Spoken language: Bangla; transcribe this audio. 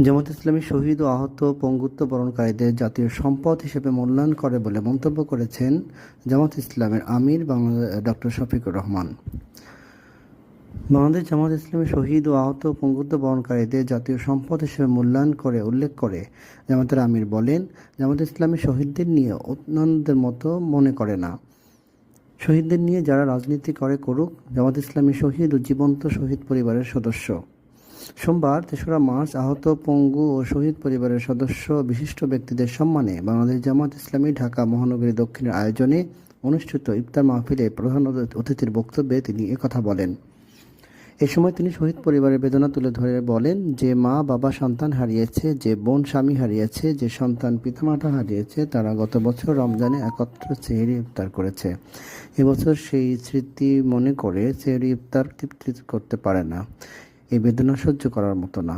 জামাত ইসলামী শহীদ ও আহত পঙ্গুত্ব বরণকারীদের জাতীয় সম্পদ হিসেবে মূল্যায়ন করে বলে মন্তব্য করেছেন জামাত ইসলামের আমির বাংলাদেশ ডক্টর শফিকুর রহমান। বাংলাদেশ জামাত ইসলামী শহীদ ও আহত পঙ্গুত্ব বরণকারীদের জাতীয় সম্পদ হিসেবে মূল্যায়ন করে উল্লেখ করে জামাতের আমির বলেন, জামাত ইসলামী শহীদদের নিয়ে অন্যান্যদের মতো মনে করে না। শহীদদের নিয়ে যারা রাজনীতি করে করুক, জামাত ইসলামী শহীদ ও জীবন্ত শহীদ পরিবারের সদস্য। সোমবার তেসরা মার্চ আহত পঙ্গু ও শহীদ পরিবারের সদস্য, বিশিষ্ট ব্যক্তিদের সম্মানে বাংলাদেশ জামাত ইসলামী ঢাকা মহানগরী দক্ষিণের আয়োজনে অনুষ্ঠিত ইফতার মাহফিলে প্রধান অতিথির বক্তব্যে তিনি একথা বলেন। এ সময় তিনি শহীদ পরিবারের বেদনা তুলে ধরে বলেন যে মা, বাবা, সন্তান হারিয়েছে, যে বোন, স্বামী হারিয়েছে, যে সন্তান পিতামাতা হারিয়েছে, তারা গত বছর রমজানে একত্র সেহরি ইফতার করেছে। এবছর সেই স্মৃতি মনে করে সেহরি ইফতার তৃপ্তি করতে পারে না। এই বেদনা সহ্য করার মতো না।